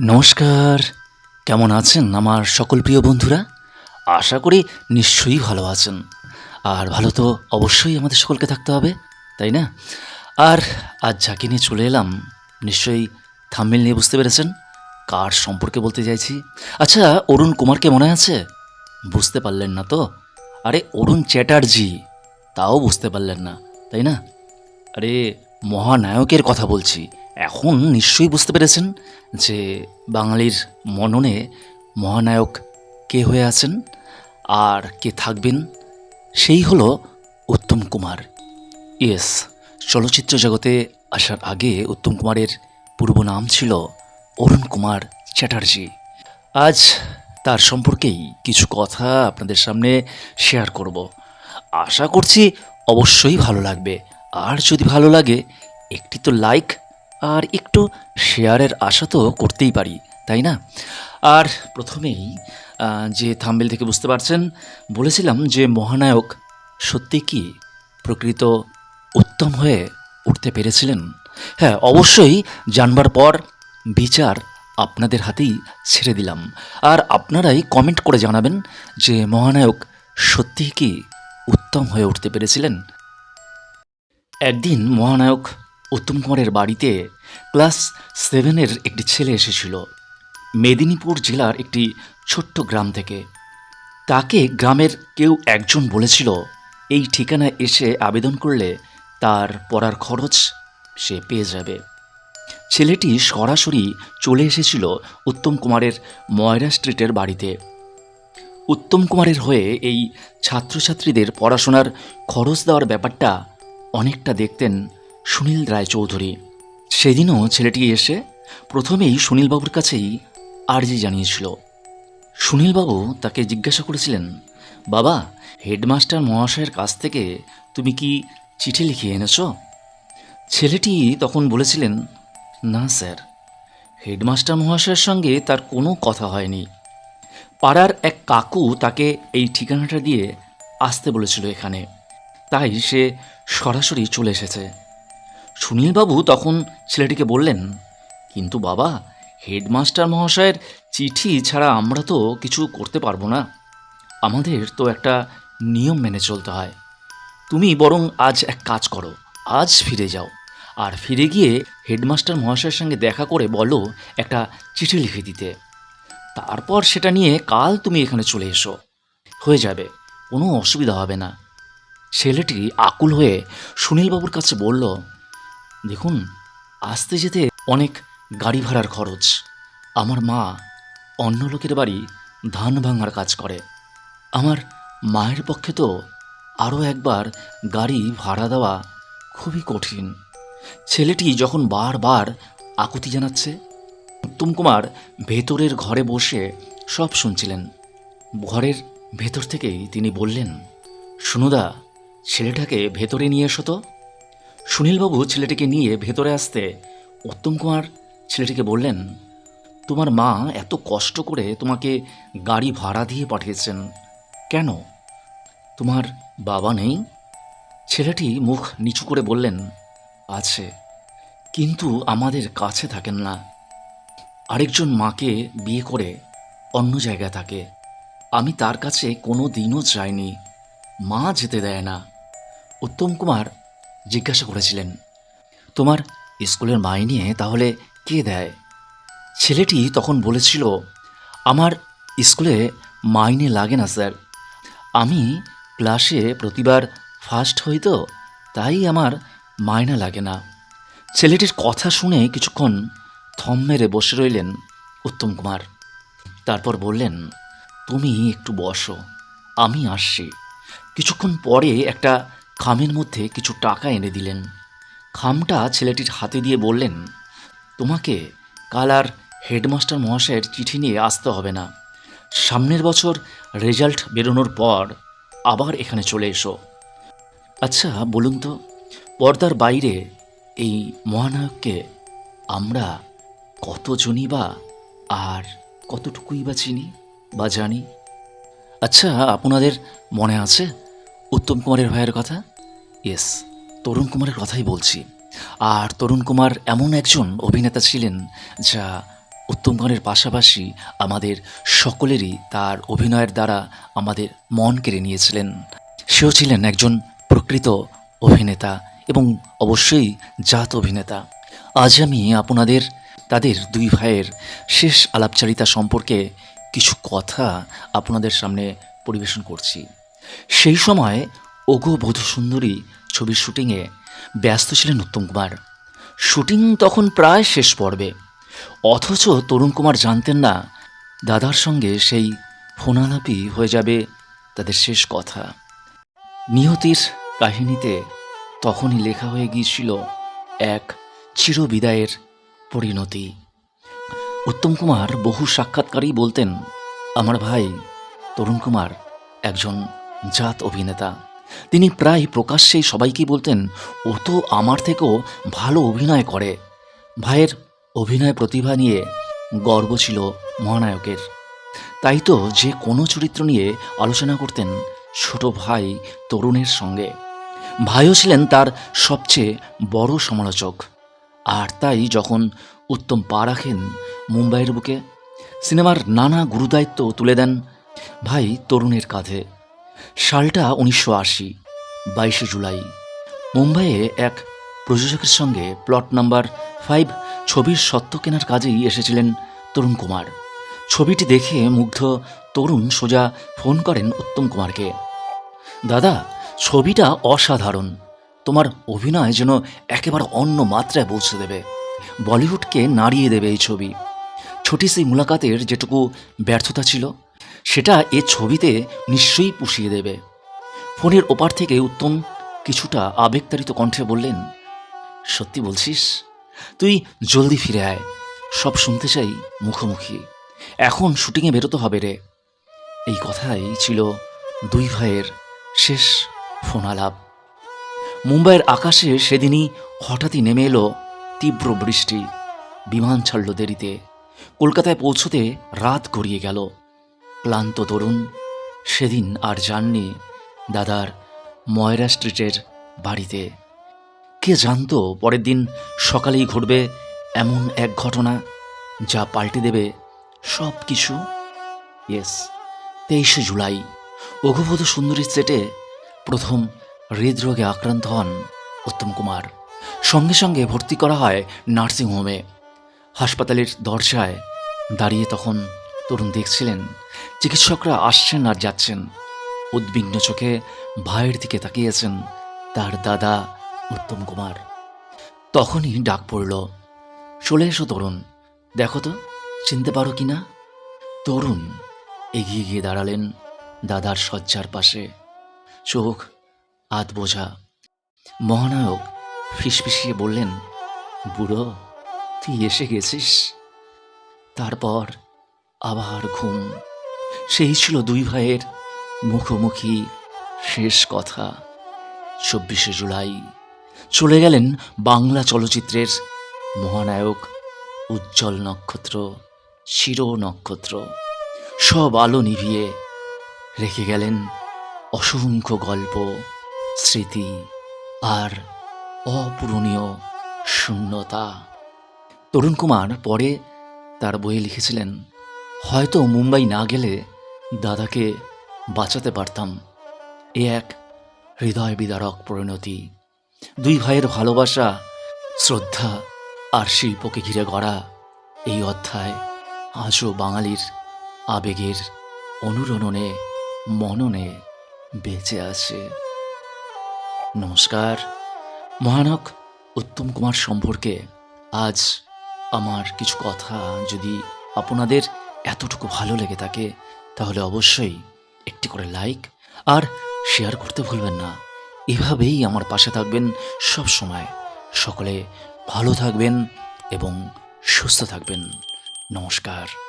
নমস্কার। কেমন আছেন আমার সকল প্রিয় বন্ধুরা? আশা করি নিশ্চয়ই ভালো আছেন। আর ভালো তো অবশ্যই আমাদের সকলকে থাকতে হবে, তাই না? আর আজ যাকে নিয়ে চলে এলাম। নিশ্চয়ই থাম্মেল নিয়ে বুঝতে পেরেছেন কার সম্পর্কে বলতে চাইছি? আচ্ছা অরুণ কুমারকে মনে আছে? বুঝতে পারলেন না তো? আরে, অরুণ চ্যাটার্জি। তাও বুঝতে পারলেন না, তাই না? আরে, মহানায়কের কথা বলছি। এখন নিশ্চয়ই বুঝতে পেরেছেন যে বাঙালির মননে মহানায়ক কে হয়ে আছেন আর কে থাকবেন? সেই হলো উত্তম কুমার। ইয়েস, চলচ্চিত্র জগতে আসার আগে উত্তম কুমারের পূর্ব নাম ছিল অরুণ কুমার চ্যাটার্জি। আজ তার সম্পর্কেই কিছু কথা আপনাদের সামনে শেয়ার করব। আশা করছি অবশ্যই ভালো লাগবে। আর যদি ভালো লাগে, একটি তো লাইক আর একটু শেয়ারের আশা তো করতেই পারি, তাই না? আর প্রথমেই যে থাম্বেল থেকে বুঝতে পারছেন, বলেছিলাম যে মহানায়ক সত্যি কি প্রকৃত উত্তম হয়ে উঠতে পেরেছিলেন? হ্যাঁ অবশ্যই জানবার পর বিচার আপনাদের হাতেই ছেড়ে দিলাম। আর আপনারাই কমেন্ট করে জানাবেন যে মহানায়ক সত্যিই কি উত্তম হয়ে উঠতে পেরেছিলেন। একদিন মহানায়ক উত্তম কুমারের বাড়িতে ক্লাস সেভেনের একটি ছেলে এসেছিল। মেদিনীপুর জেলার একটি ছোট্ট গ্রাম থেকে। তাকে গ্রামের কেউ একজন বলেছিল, এই ঠিকানায় এসে আবেদন করলে তার পড়ার খরচ সে পেয়ে যাবে। ছেলেটি সরাসরি চলে এসেছিল উত্তম কুমারের ময়রা স্ট্রিটের বাড়িতে। উত্তম কুমারের হয়ে এই ছাত্রছাত্রীদের পড়াশোনার খরচ দেওয়ার ব্যাপারটা অনেকটা দেখতেন সুনীল রায় চৌধুরী সেদিনও ছেলেটি এসে প্রথমেই সুনীলবাবুর কাছেই আর্জি জানিয়েছিল। সুনীলবাবু তাকে জিজ্ঞাসা করেছিলেন, বাবা, হেডমাস্টার মহাশয়ের কাছ থেকে তুমি কি চিঠি লিখিয়ে এনেছো? ছেলেটি তখন বলেছিলেন, না, স্যার। হেডমাস্টার মহাশয়ের সঙ্গে তার কোনো কথা হয়নি। পাড়ার এক কাকু তাকে এই ঠিকানাটা দিয়ে আসতে বলেছিল এখানে। তাই সে সরাসরি চলে এসেছে। সুনীলবাবু তখন ছেলেটিকে বললেন, কিন্তু বাবা, হেডমাস্টার মহাশয়ের চিঠি ছাড়া আমরা তো কিছু করতে পারব না। আমাদের তো একটা নিয়ম মেনে চলতে হয়। তুমি বরং আজ এক কাজ করো, আজ ফিরে যাও। আর ফিরে গিয়ে হেডমাস্টার মহাশয়ের সঙ্গে দেখা করে বলো একটা চিঠি লিখে দিতে। তারপর সেটা নিয়ে কাল তুমি এখানে চলে এসো। হয়ে যাবে, কোনো অসুবিধা হবে না। ছেলেটি আকুল হয়ে সুনীলবাবুর কাছে বলল দেখুন, আসতে যেতে অনেক গাড়ি ভাড়ার খরচ। আমার মা অন্য লোকের বাড়ি ধান ভাঙার কাজ করে। আমার মায়ের পক্ষে তো আরও একবার গাড়ি ভাড়া দেওয়া খুবই কঠিন। ছেলেটি যখন বারবার আকুতি জানাচ্ছে, উত্তম কুমার ভেতরের ঘরে বসে সব শুনছিলেন। ঘরের ভেতর থেকেই তিনি বললেন, সুনুদা, ছেলেটাকে ভেতরে নিয়ে এসো তো। সুনীলবাবু ছেলেটিকে নিয়ে ভেতরে আসতে উত্তম কুমার ছেলেটিকে বললেন, তোমার মা এত কষ্ট করে তোমাকে গাড়ি ভাড়া দিয়ে পাঠিয়েছেন। কেন? তোমার বাবা নেই? ছেলেটি মুখ নিচু করে বললেন, আছে, কিন্তু আমাদের কাছে থাকেন না। আরেকজন মাকে বিয়ে করে অন্য জায়গায় থাকে। আমি তার কাছে কোনো দিনও যাইনি। মা যেতে দেয় না। উত্তম কুমার জিজ্ঞাসা করেছিলেন, তোমার স্কুলের মাইনে তাহলে কে দেয়? ছেলেটি তখন বলেছিল, আমার স্কুলে মাইনে লাগে না, স্যার। আমি ক্লাসে প্রতিবার ফার্স্ট হই তো, তাই আমার মায়না লাগে না। ছেলেটির কথা শুনে কিছুক্ষণ থম মেরে বসে রইলেন উত্তম কুমার। তারপর বললেন, তুমি একটু বসো, আমি আসছি। কিছুক্ষণ পরে একটা খামের মধ্যে কিছু টাকা এনে দিলেন। খামটা ছেলেটির হাতে দিয়ে বললেন, তোমাকে কাল আর হেডমাস্টার মহাশয়ের চিঠি নিয়ে আসতে হবে না। সামনের বছর রেজাল্ট বেরোনোর পর আবার এখানে চলে এসো। আচ্ছা বলুন তো, পর্দার বাইরে এই মহানায়ককে আমরা কতজনই বা আর কতটুকুই বা চিনি বা জানি? আচ্ছা আপনাদের মনে আছে? উত্তম কুমারের ভাইয়ের কথা? ইয়েস তরুণ কুমারের কথাই বলছি। আর তরুণ কুমার এমন একজন অভিনেতা ছিলেন যা উত্তম কুমারের পাশাপাশি আমাদের সকলেরই তার অভিনয়ের দ্বারা আমাদের মন কেড়ে নিয়েছিলেন। সেও ছিলেন একজন প্রকৃত অভিনেতা এবং অবশ্যই জাত অভিনেতা। আজ আমি আপনাদের, তাদের দুই ভাইয়ের শেষ আলাপচারিতা সম্পর্কে কিছু কথা আপনাদের সামনে পরিবেশন করছি। সেই সময় ওগো বধূ সুন্দরী ছবির শুটিংয়ে ব্যস্ত ছিলেন উত্তম কুমার। শুটিং তখন প্রায় শেষ পর্বে। অথচ তরুণ কুমার জানতেন না দাদার সঙ্গে সেই ফোনালাপি হয়ে যাবে তাদের শেষ কথা। নিহতির কাহিনীতে তখনই লেখা হয়ে গিয়েছিল এক চিরবিদায়ের পরিণতি। উত্তম কুমার বহু সাক্ষাৎকারই বলতেন, আমার ভাই তরুণ কুমার একজন জাত অভিনেতা। তিনি প্রায় প্রকাশ্যেই সবাইকে বলতেন, ও তো আমার থেকেও ভালো অভিনয় করে। ভাইয়ের অভিনয় প্রতিভা নিয়ে গর্ব ছিল মহানায়কের। তাই তো যে কোনো চরিত্র নিয়ে আলোচনা করতেন ছোট ভাই তরুণের সঙ্গে। ভাইও ছিলেন তার সবচেয়ে বড় সমালোচক। আর তাই যখন উত্তম পা রাখেন মুম্বাইয়ের বুকে, সিনেমার নানা গুরুদায়িত্ব তুলে দেন ভাই তরুণের কাঁধে। সালটা উনিশশো আশি, বাইশে জুলাই। মুম্বাইয়ে এক প্রযোজকের সঙ্গে প্লট নাম্বার ফাইভ ছবির সত্য কেনার কাজেই এসেছিলেন তরুণ কুমার। ছবিটি দেখে মুগ্ধ তরুণ সোজা ফোন করেন উত্তম কুমারকে। দাদা, ছবিটা অসাধারণ। তোমার অভিনয় যেন একেবারে অন্য মাত্রায় পৌঁছে দেবে। বলিউডকে নাড়িয়ে দেবে এই ছবি। ছোটি সেই মুলাকাতের যেটুকু ব্যর্থতা ছিল সেটা এ ছবিতে নিশ্চয়ই পুষিয়ে দেবে। ফোনের ওপার থেকে উত্তম কিছুটা আবেগতাড়িত কণ্ঠে বললেন, সত্যি বলছিস? তুই জলদি ফিরে আয়। সব শুনতে চাই মুখোমুখি। এখন শুটিংয়ে বেরোতে হবে রে। এই কথাই ছিল দুই ভাইয়ের শেষ ফোনালাপ। মুম্বাইয়ের আকাশে সেদিনই হঠাৎই নেমে এলো তীব্র বৃষ্টি। বিমান ছাড়ল দেরিতে। কলকাতায় পৌঁছতে রাত গড়িয়ে গেল। ক্লান্ত তরুণ, সেদিন আর যাননি দাদার ময়রা স্ট্রিটের বাড়িতে। কে জানত পরের দিন সকালেই ঘটবে এমন এক ঘটনা যা পাল্টে দেবে সব কিছু ইয়েস, তেইশে জুলাই অঘুবধ সুন্দরীর সেটে প্রথম হৃদরোগে আক্রান্ত হন উত্তম কুমার। সঙ্গে সঙ্গে ভর্তি করা হয় নার্সিংহোমে। হাসপাতালের দরজায় দাঁড়িয়ে তখন তরুণ দেখছিলেন, চিকিৎসকরা আসছেন আর যাচ্ছেন। উদ্বিগ্ন চোখে ভাইয়ের দিকে তাকিয়েছেন তার দাদা উত্তম কুমার। তখনই ডাক পড়ল, চলে এসো তরুণ, দেখো তো, চিনতে পারো কি না? তরুণ এগিয়ে গিয়ে দাঁড়ালেন দাদার শয্যার পাশে। চোখ আধ বোঝা। মহানায়ক ফিসফিসিয়ে বললেন, বুড়ো, তুই এসে গেছিস? তারপর আবার ঘুম। সেই ছিল দুই ভাইয়ের মুখোমুখি শেষ কথা। চব্বিশে জুলাই চলে গেলেন বাংলা চলচ্চিত্রের মহানায়ক উজ্জ্বল নক্ষত্র চির নক্ষত্র। সব আলো নিভিয়ে রেখে গেলেন অসংখ্য গল্প, স্মৃতি আর অপূরণীয় শূন্যতা। তরুণ কুমার পরে তার বইয়ে লিখেছিলেন হয়তো মুম্বাই না গেলে দাদাকে বাঁচাতে পারতাম। এ এক হৃদয় বিদারক পরিণতি। দুই ভাইয়ের ভালোবাসা, শ্রদ্ধা আর শিল্পকে ঘিরে গড়া এই অধ্যায় আজও বাঙালির আবেগের অনুরণনে, মননে বেঁচে আছে। নমস্কার। মহানক উত্তম কুমার সম্পর্কে আজ আমার কিছু কথা যদি আপনাদের এতটুকু ভালো লেগে থাকে, তাহলে অবশ্যই একটি করে লাইক আর শেয়ার করতে ভুলবেন না। এভাবেই আমার পাশে থাকবেন সব সময়। সকলে ভালো থাকবেন এবং সুস্থ থাকবেন। নমস্কার।